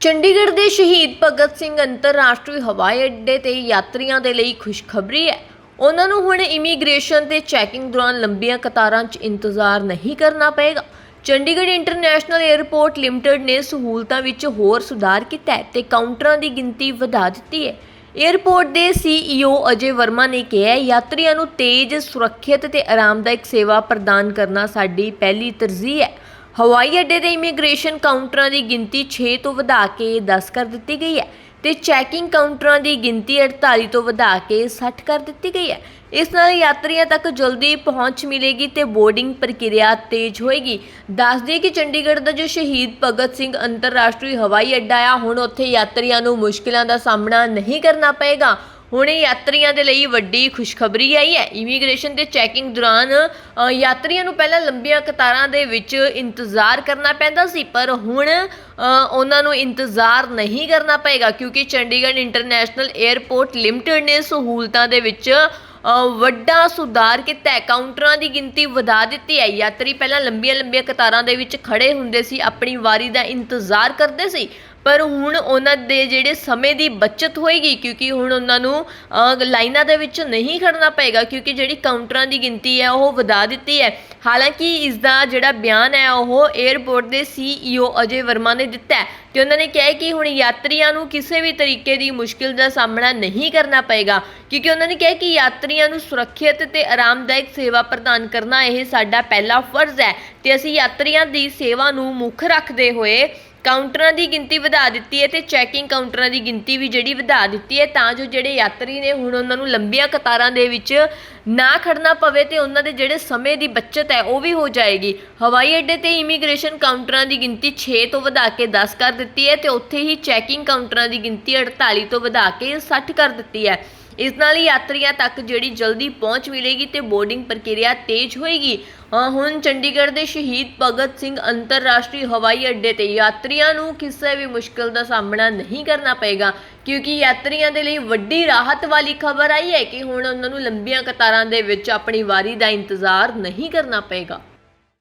ਚੰਡੀਗੜ੍ਹ ਦੇ ਸ਼ਹੀਦ ਭਗਤ ਸਿੰਘ ਅੰਤਰਰਾਸ਼ਟਰੀ ਹਵਾਈ ਅੱਡੇ ਤੇ ਯਾਤਰੀਆਂ ਦੇ ਲਈ ਖੁਸ਼ਖਬਰੀ ਹੈ। ਉਹਨਾਂ ਨੂੰ ਹੁਣ ਇਮੀਗ੍ਰੇਸ਼ਨ ਤੇ ਚੈਕਿੰਗ ਦੌਰਾਨ ਲੰਬੀਆਂ ਕਤਾਰਾਂ 'ਚ ਇੰਤਜ਼ਾਰ ਨਹੀਂ ਕਰਨਾ ਪਏਗਾ। ਚੰਡੀਗੜ੍ਹ ਇੰਟਰਨੈਸ਼ਨਲ 에ਅਰਪੋਰਟ ਲਿਮਟਿਡ ਨੇ ਸਹੂਲਤਾਂ ਵਿੱਚ ਹੋਰ ਸੁਧਾਰ ਕੀਤਾ ਹੈ ਤੇ ਕਾਊਂਟਰਾਂ ਦੀ ਗਿਣਤੀ ਵਧਾ ਦਿੱਤੀ ਹੈ। ਏਅਰਪੋਰਟ ਦੇ ਸੀਈਓ ਅਜੇ ਵਰਮਾ ਨੇ ਕਿਹਾ ਯਾਤਰੀਆਂ ਨੂੰ ਤੇਜ਼, ਸੁਰੱਖਿਅਤ ਤੇ ਆਰਾਮਦਾਇਕ ਸੇਵਾ ਪ੍ਰਦਾਨ ਕਰਨਾ ਸਾਡੀ ਪਹਿਲੀ ਤਰਜੀਹ ਹੈ। ਹਵਾਈ ਅੱਡੇ ਦੇ ਇਮੀਗ੍ਰੇਸ਼ਨ ਕਾਊਂਟਰਾਂ ਦੀ ਗਿਣਤੀ 6 ਤੋਂ ਵਧਾ ਕੇ 10 ਕਰ ਦਿੱਤੀ ਗਈ ਹੈ ਤੇ ਚੈਕਿੰਗ ਕਾਊਂਟਰਾਂ ਦੀ ਗਿਣਤੀ 48 ਤੋਂ ਵਧਾ ਕੇ 60 ਕਰ ਦਿੱਤੀ ਗਈ ਹੈ। ਇਸ ਨਾਲ ਯਾਤਰੀਆਂ ਤੱਕ ਜਲਦੀ ਪਹੁੰਚ ਮਿਲੇਗੀ ਤੇ ਬੋਰਡਿੰਗ ਪ੍ਰਕਿਰਿਆ ਤੇਜ਼ ਹੋਏਗੀ। ਦੱਸ ਦਈਏ ਕਿ ਚੰਡੀਗੜ੍ਹ ਦਾ ਜੋ ਸ਼ਹੀਦ ਭਗਤ ਸਿੰਘ ਅੰਤਰਰਾਸ਼ਟਰੀ ਹਵਾਈ ਅੱਡਾ ਆ, ਹੁਣ ਉੱਥੇ ਯਾਤਰੀਆਂ ਨੂੰ ਮੁਸ਼ਕਿਲਾਂ ਦਾ ਸਾਹਮਣਾ ਨਹੀਂ ਕਰਨਾ ਪਏਗਾ। ਹੁਣ ਇਹ ਯਾਤਰੀਆਂ ਦੇ ਲਈ ਵੱਡੀ ਖੁਸ਼ਖਬਰੀ ਆਈ ਹੈ। ਇਮੀਗ੍ਰੇਸ਼ਨ ਤੇ ਚੈਕਿੰਗ ਦੌਰਾਨ ਯਾਤਰੀਆਂ ਨੂੰ ਪਹਿਲਾਂ ਲੰਬੀਆਂ ਕਤਾਰਾਂ ਦੇ ਵਿੱਚ ਇੰਤਜ਼ਾਰ ਕਰਨਾ ਪੈਂਦਾ ਸੀ, ਪਰ ਹੁਣ ਉਹਨਾਂ ਨੂੰ ਇੰਤਜ਼ਾਰ ਨਹੀਂ ਕਰਨਾ ਪਏਗਾ, ਕਿਉਂਕਿ ਚੰਡੀਗੜ੍ਹ ਇੰਟਰਨੈਸ਼ਨਲ 에ਅਰਪੋਰਟ ਲਿਮਟਿਡ ਨੇ ਸਹੂਲਤਾਂ ਦੇ ਵਿੱਚ ਵੱਡਾ ਸੁਧਾਰ ਕੀਤਾ ਹੈ। ਕਾਊਂਟਰਾਂ ਦੀ ਗਿਣਤੀ ਵਧਾ ਦਿੱਤੀ ਹੈ। ਯਾਤਰੀ ਪਹਿਲਾਂ ਲੰਬੀਆਂ ਲੰਬੀਆਂ ਕਤਾਰਾਂ ਦੇ ਵਿੱਚ ਖੜੇ ਹੁੰਦੇ ਸੀ, ਆਪਣੀ ਵਾਰੀ ਦਾ ਇੰਤਜ਼ਾਰ ਕਰਦੇ ਸੀ। ਪਰ ਹੁਣ ਉਹਨਾਂ ਦੇ ਜਿਹੜੇ ਸਮੇਂ ਦੀ ਬਚਤ ਹੋਏਗੀ, ਕਿਉਂਕਿ ਹੁਣ ਉਹਨਾਂ ਨੂੰ ਲਾਈਨਾਂ ਦੇ ਵਿੱਚ ਨਹੀਂ ਖੜਨਾ ਪਏਗਾ, ਕਿਉਂਕਿ ਜਿਹੜੀ ਕਾਊਂਟਰਾਂ ਦੀ ਗਿਣਤੀ ਹੈ, ਉਹ ਵਧਾ ਦਿੱਤੀ ਹੈ। ਹਾਲਾਂਕਿ ਇਸ ਦਾ ਜਿਹੜਾ ਬਿਆਨ ਹੈ, ਉਹ 에ਅਰਪੋਰਟ ਦੇ ਸੀਈਓ ਅਜੇ ਵਰਮਾ ਨੇ ਦਿੱਤਾ ਹੈ ਤੇ ਉਹਨਾਂ ਨੇ ਕਿਹਾ ਕਿ ਹੁਣ ਯਾਤਰੀਆਂ ਨੂੰ ਕਿਸੇ ਵੀ ਤਰੀਕੇ ਦੀ ਮੁਸ਼ਕਿਲ ਦਾ ਸਾਹਮਣਾ ਨਹੀਂ ਕਰਨਾ ਪਏਗਾ, ਕਿਉਂਕਿ ਉਹਨਾਂ ਨੇ ਕਿਹਾ ਕਿ ਯਾਤਰੀਆਂ ਨੂੰ ਸੁਰੱਖਿਅਤ ਤੇ ਆਰਾਮਦਾਇਕ ਸੇਵਾ ਪ੍ਰਦਾਨ ਕਰਨਾ ਇਹ ਸਾਡਾ ਪਹਿਲਾ ਫਰਜ਼ ਹੈ ਤੇ ਅਸੀਂ ਯਾਤਰੀਆਂ ਦੀ ਸੇਵਾ ਨੂੰ ਮੁੱਖ ਰੱਖਦੇ ਹੋਏ ਕਾਊਂਟਰਾਂ ਦੀ ਗਿਣਤੀ ਵਧਾ ਦਿੱਤੀ ਹੈ ਤੇ ਚੈਕਿੰਗ ਕਾਊਂਟਰਾਂ ਦੀ ਗਿਣਤੀ ਵੀ ਜਿਹੜੀ ਵਧਾ ਦਿੱਤੀ ਹੈ, ਤਾਂ ਜੋ ਜਿਹੜੇ ਯਾਤਰੀ ਨੇ ਹੁਣ ਉਹਨਾਂ ਨੂੰ ਲੰਬੀਆਂ ਕਤਾਰਾਂ ਦੇ ਵਿੱਚ ਨਾ ਖੜਨਾ ਪਵੇ ਤੇ ਉਹਨਾਂ ਦੇ ਜਿਹੜੇ ਸਮੇਂ ਦੀ ਬਚਤ ਹੈ, ਉਹ ਵੀ ਹੋ ਜਾਏਗੀ। ਹਵਾਈ ਅੱਡੇ ਤੇ ਇਮੀਗ੍ਰੇਸ਼ਨ ਕਾਊਂਟਰਾਂ ਦੀ ਗਿਣਤੀ 6 ਤੋਂ ਵਧਾ ਕੇ 10 ਕਰ ਦਿੱਤੀ ਹੈ ਤੇ ਉੱਥੇ ਹੀ ਚੈਕਿੰਗ ਕਾਊਂਟਰਾਂ ਦੀ ਗਿਣਤੀ 48 ਤੋਂ ਵਧਾ ਕੇ 60 ਕਰ ਦਿੱਤੀ ਹੈ। ਇਸ ਨਾਲ ਹੀ ਯਾਤਰੀਆਂ ਤੱਕ ਜਿਹੜੀ ਜਲਦੀ ਪਹੁੰਚ ਮਿਲੇਗੀ ਤੇ ਬੋਰਡਿੰਗ ਪ੍ਰਕਿਰਿਆ ਤੇਜ਼ ਹੋਏਗੀ। ਹੁਣ ਚੰਡੀਗੜ੍ਹ ਦੇ ਸ਼ਹੀਦ ਭਗਤ ਸਿੰਘ ਅੰਤਰਰਾਸ਼ਟਰੀ ਹਵਾਈ ਅੱਡੇ ਤੇ ਯਾਤਰੀਆਂ ਨੂੰ ਕਿਸੇ ਵੀ ਮੁਸ਼ਕਲ ਦਾ ਸਾਹਮਣਾ ਨਹੀਂ ਕਰਨਾ ਪਏਗਾ, ਕਿਉਂਕਿ ਯਾਤਰੀਆਂ ਦੇ ਲਈ ਵੱਡੀ ਰਾਹਤ ਵਾਲੀ ਖਬਰ ਆਈ ਹੈ ਕਿ ਹੁਣ ਉਹਨਾਂ ਨੂੰ ਲੰਬੀਆਂ ਕਤਾਰਾਂ ਦੇ ਵਿੱਚ ਆਪਣੀ ਵਾਰੀ ਦਾ ਇੰਤਜ਼ਾਰ ਨਹੀਂ ਕਰਨਾ ਪਏਗਾ।